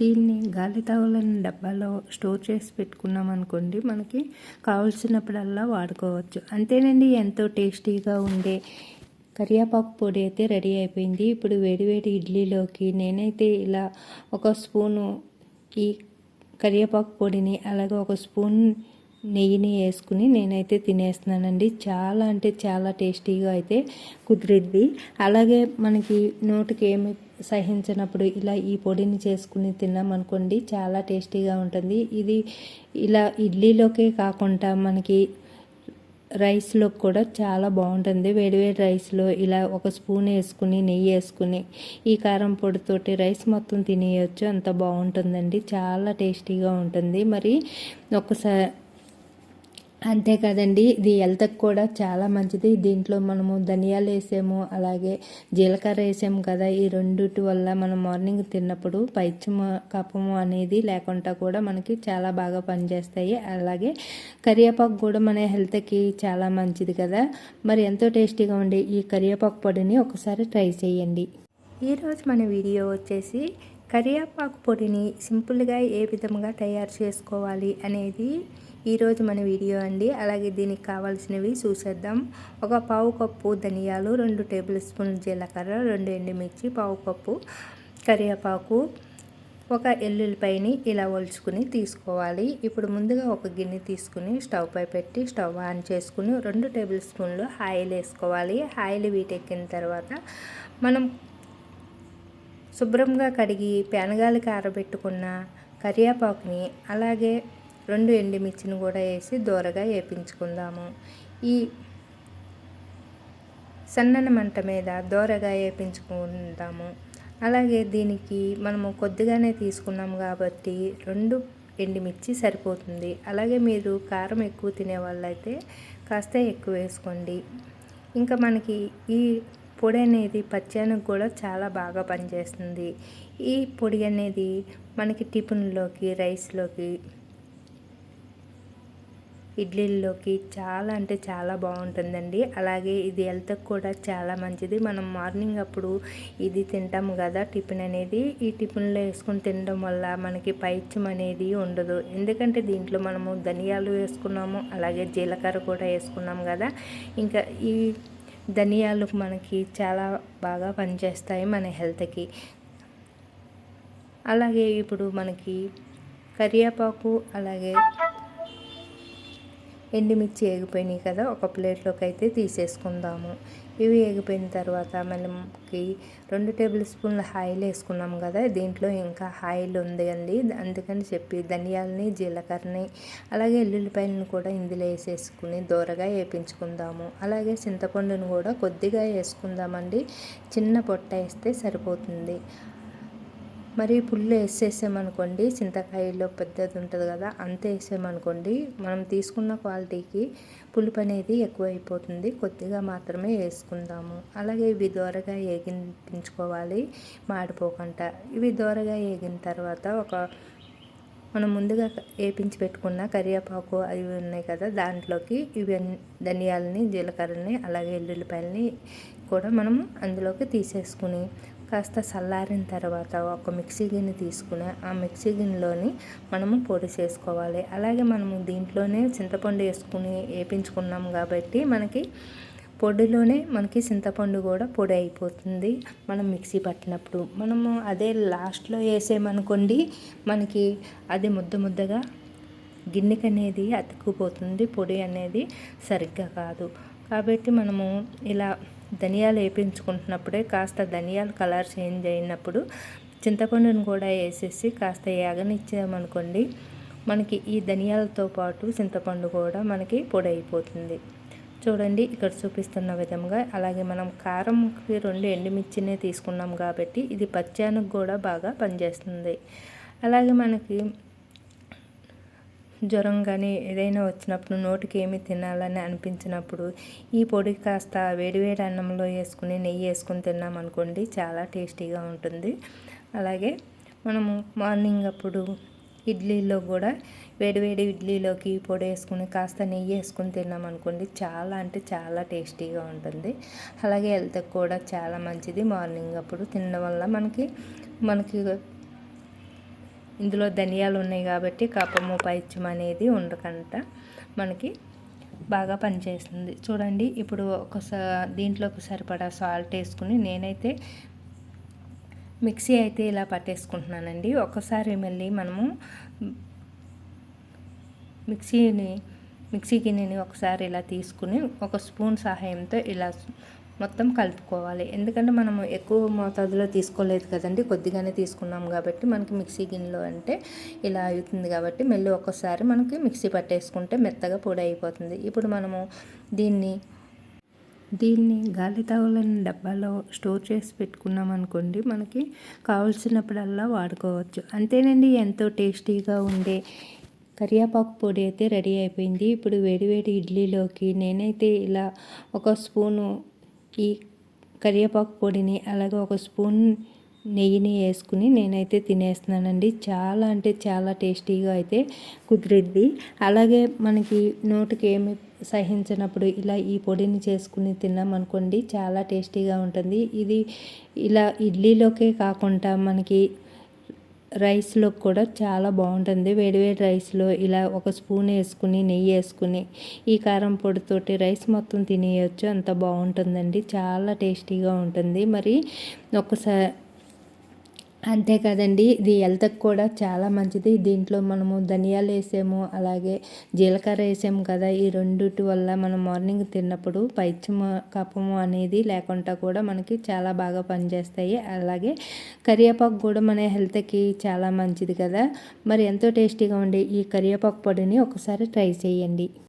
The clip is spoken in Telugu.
దీన్ని గాలి తావులని డబ్బాలో స్టోర్ చేసి పెట్టుకున్నాం అనుకోండి మనకి కావాల్సినప్పుడల్లా వాడుకోవచ్చు. అంతేనండి ఎంతో టేస్టీగా ఉండే కరివేపాకు పొడి అయితే రెడీ అయిపోయింది. ఇప్పుడు వేడివేడి ఇడ్లీలోకి నేనైతే ఇలా ఒక స్పూను ఈ కరివేపాకు పొడిని అలాగే ఒక స్పూన్ నెయ్యిని వేసుకుని నేనైతే తినేస్తున్నానండి. చాలా అంటే చాలా టేస్టీగా అయితే కుదిరిద్ది. అలాగే మనకి నోటికి ఏమి సహించినప్పుడు ఇలా ఈ పొడిని చేసుకుని తిన్నామనుకోండి చాలా టేస్టీగా ఉంటుంది. ఇది ఇలా ఇడ్లీలోకే కాకుండా మనకి రైస్లో కూడా చాలా బాగుంటుంది. వేడివేడి రైస్లో ఇలా ఒక స్పూన్ వేసుకుని నెయ్యి వేసుకుని ఈ కారం పొడితోటి రైస్ మొత్తం తినేయచ్చు. అంత బాగుంటుందండి. చాలా టేస్టీగా ఉంటుంది. మరి ఒకసారి అంతేకాదండి ఇది హెల్త్కి కూడా చాలా మంచిది. దీంట్లో మనము ధనియాలు వేసాము అలాగే జీలకర్ర వేసాము కదా. ఈ రెండింటి వల్ల మనం మార్నింగ్ తిన్నప్పుడు పైత్యము కపము అనేది లేకుండా కూడా మనకి చాలా బాగా పనిచేస్తాయి. అలాగే కరివేపాకు కూడా మన హెల్త్కి చాలా మంచిది కదా. మరి ఎంతో టేస్టీగా ఉండే ఈ కరివేపాకు పొడిని ఒకసారి ట్రై చేయండి. ఈరోజు మన వీడియో వచ్చేసి కరివేపాకు పొడిని సింపుల్గా ఏ విధంగా తయారు చేసుకోవాలి అనేది ఈరోజు మన వీడియో అండి. అలాగే దీనికి కావాల్సినవి చూసేద్దాం. ఒక పావు కప్పు ధనియాలు రెండు టేబుల్ స్పూన్ జీలకర్ర రెండు ఎండుమిర్చి పావు కప్పు కరివేపాకు ఒక ఎల్లుల్లిపాయని ఇలా ఒలుచుకుని తీసుకోవాలి. ఇప్పుడు ముందుగా ఒక గిన్నె తీసుకుని స్టవ్ పై పెట్టి స్టవ్ ఆన్ చేసుకుని రెండు టేబుల్ స్పూన్లు ఆయిల్ వేసుకోవాలి. ఆయిల్ వీటెక్కిన తర్వాత మనం శుభ్రంగా కడిగి పెనగాలికి ఆరబెట్టుకున్న కరివేపాకుని అలాగే రెండు ఎండుమిర్చిని కూడా వేసి దూరగా వేపించుకుందాము. ఈ సన్నని మంట మీద దూరగా వేపించుకుందాము. అలాగే దీనికి మనము కొద్దిగానే తీసుకున్నాము కాబట్టి రెండు ఎండుమిర్చి సరిపోతుంది. అలాగే మీరు కారం ఎక్కువ తినే వాళ్ళైతే కాస్త ఎక్కువ వేసుకోండి. ఇంకా మనకి ఈ పొడి అనేది పచ్చయానికి కూడా చాలా బాగా పనిచేస్తుంది. ఈ పొడి అనేది మనకి టిఫిన్లోకి రైస్లోకి ఇడ్లీల్లోకి చాలా అంటే చాలా బాగుంటుందండి. అలాగే ఇది హెల్త్కి కూడా చాలా మంచిది. మనం మార్నింగ్ అప్పుడు ఇది తింటాము కదా టిఫిన్ అనేది. ఈ టిఫిన్లో వేసుకొని తినడం వల్ల మనకి పైత్యం అనేది ఉండదు. ఎందుకంటే దీంట్లో మనము ధనియాలు వేసుకున్నాము అలాగే జీలకర్ర కూడా వేసుకున్నాము కదా. ఇంకా ఈ ధనియాలు మనకి చాలా బాగా పనిచేస్తాయి మన హెల్త్కి. అలాగే ఇప్పుడు మనకి కరివేపాకు అలాగే ఎండుమిర్చి ఏగిపోయినాయి కదా ఒక ప్లేట్లోకి అయితే తీసేసుకుందాము. ఇవి ఏగిపోయిన తర్వాత మనకి రెండు టేబుల్ స్పూన్ల ఆయిల్ వేసుకున్నాం కదా దీంట్లో ఇంకా ఆయిల్ ఉంది అండి అందుకని చెప్పి ధనియాలని జీలకర్రని అలాగే ఎల్లుల్లిపాయలను కూడా ఇందులో వేసేసుకుని దూరగా వేపించుకుందాము. అలాగే చింతపండును కూడా కొద్దిగా వేసుకుందామండి. చిన్న పొట్ట వేస్తే సరిపోతుంది. మరి పుల్లు వేసేసామనుకోండి చింతకాయలో పెద్దది ఉంటుంది కదా అంత వేసామనుకోండి మనం తీసుకున్న క్వాలిటీకి పులుపు అనేది ఎక్కువ అయిపోతుంది కొద్దిగా మాత్రమే వేసుకుందాము. అలాగే ఇవి దోరగా ఏగించుకోవాలి మాడిపోకుండా. ఇవి దోరగా వేగిన తర్వాత ఒక మనం ముందుగా వేపించి పెట్టుకున్న కరివేపాకు అవి ఉన్నాయి కదా దాంట్లోకి ఇవి ధనియాలని జీలకర్రని అలాగే ఎల్లుల్లిపాయలని కూడా మనం అందులోకి తీసేసుకుని కాస్త చల్లారిన తర్వాత ఒక మిక్సీ గిన్నె తీసుకుని ఆ మిక్సీ గిన్నెలోని మనము పొడి చేసుకోవాలి. అలాగే మనము దీంట్లోనే చింతపండు వేసుకుని వేపించుకున్నాం కాబట్టి మనకి పొడిలోనే మనకి చింతపండు కూడా పొడి అయిపోతుంది మనం మిక్సీ పట్టినప్పుడు. మనము అదే లాస్ట్లో వేసేమనుకోండి మనకి అది ముద్ద ముద్దగా గిన్నెకి అనేది అతుక్కుపోతుంది పొడి అనేది సరిగ్గా కాదు. కాబట్టి మనము ఇలా ధనియాలు వేపించుకుంటున్నప్పుడే కాస్త ధనియాలు కలర్ చేంజ్ అయినప్పుడు చింతపండును కూడా వేసేసి కాస్త యాగనిచ్చామనుకోండి మనకి ఈ ధనియాలతో పాటు చింతపండు కూడా మనకి పొడి అయిపోతుంది. చూడండి ఇక్కడ చూపిస్తున్న విధంగా అలాగే మనం కారంకి రెండు ఎండుమిర్చినే తీసుకున్నాం కాబట్టి ఇది పచ్చానికి కూడా బాగా పనిచేస్తుంది. అలాగే మనకి జ్వరం కానీ ఏదైనా వచ్చినప్పుడు నోటికి ఏమి తినాలని అనిపించినప్పుడు ఈ పొడి కాస్త వేడివేడి అన్నంలో వేసుకుని నెయ్యి వేసుకుని తిన్నామనుకోండి చాలా టేస్టీగా ఉంటుంది. అలాగే మనము మార్నింగ్ అప్పుడు ఇడ్లీలో కూడా వేడివేడి ఇడ్లీలోకి పొడి వేసుకుని కాస్త నెయ్యి వేసుకుని తిన్నామనుకోండి చాలా అంటే చాలా టేస్టీగా ఉంటుంది. అలాగే హెల్త్కి కూడా చాలా మంచిది మార్నింగ్ అప్పుడు తినడం వల్ల మనకి మనకి ఇందులో ధనియాలు ఉన్నాయి కాబట్టి కపము పైత్యం అనేది ఉండకంట. మనకి బాగా పనిచేస్తుంది. చూడండి ఇప్పుడు ఒకసారి దీంట్లోకి సరిపడా సాల్ట్ వేసుకుని నేనైతే మిక్సీ అయితే ఇలా పట్టేసుకుంటున్నానండి. ఒకసారి మళ్ళీ మనము మిక్సీని మిక్సీ గిన్నెని ఒకసారి ఇలా తీసుకుని ఒక స్పూన్ సహాయంతో ఇలా మొత్తం కలుపుకోవాలి. ఎందుకంటే మనము ఎక్కువ మోతాదులో తీసుకోలేదు కదండి. కొద్దిగానే తీసుకున్నాం కాబట్టి మనకి మిక్సీ గిన్నెలో అంటే ఇలా అవుతుంది కాబట్టి మెల్లి ఒక్కసారి మనకి మిక్సీ పట్టేసుకుంటే మెత్తగా పొడి అయిపోతుంది ఇప్పుడు మనము దీన్ని దీన్ని గాలి తాగులని డబ్బాలో స్టోర్ చేసి పెట్టుకున్నాం అనుకోండి మనకి కావాల్సినప్పుడల్లా వాడుకోవచ్చు. అంతేనండి ఎంతో టేస్టీగా ఉండే కరివేపాకు పొడి అయితే రెడీ అయిపోయింది. ఇప్పుడు వేడివేడి ఇడ్లీలోకి నేనైతే ఇలా ఒక స్పూను ఈ కరివేపాకు పొడిని అలాగే ఒక స్పూన్ నెయ్యిని వేసుకుని నేనైతే తినేస్తున్నానండి. చాలా అంటే చాలా టేస్టీగా అయితే కుదిరిద్ది అలాగే మనకి నోటికి ఏమి సహించినప్పుడు ఇలా ఈ పొడిని చేసుకుని తిన్నామనుకోండి చాలా టేస్టీగా ఉంటుంది. ఇది ఇలా ఇడ్లీలోకే కాకుండా మనకి రైస్లో కూడా చాలా బాగుంటుంది. వేడివేడి రైస్లో ఇలా ఒక స్పూన్ వేసుకుని నెయ్యి వేసుకుని ఈ కారం పొడితోటి రైస్ మొత్తం తినేయచ్చు. అంత బాగుంటుందండి. చాలా టేస్టీగా ఉంటుంది. మరి ఒకసారి అంతే కదండి. ఇది హెల్త్కి కూడా చాలా మంచిది. దీంట్లో మనము ధనియాలు వేసాము అలాగే జీలకర్ర వేసాము కదా. ఈ రెండిటి వల్ల మనం మార్నింగ్ తిన్నప్పుడు పైత్యము కపము అనేది లేకుండా కూడా మనకి చాలా బాగా పనిచేస్తాయి. అలాగే కరివేపాకు కూడా మన హెల్త్కి చాలా మంచిది కదా. మరి ఎంతో టేస్టీగా ఉండే ఈ కరివేపాకు పొడిని ఒకసారి ట్రై చేయండి.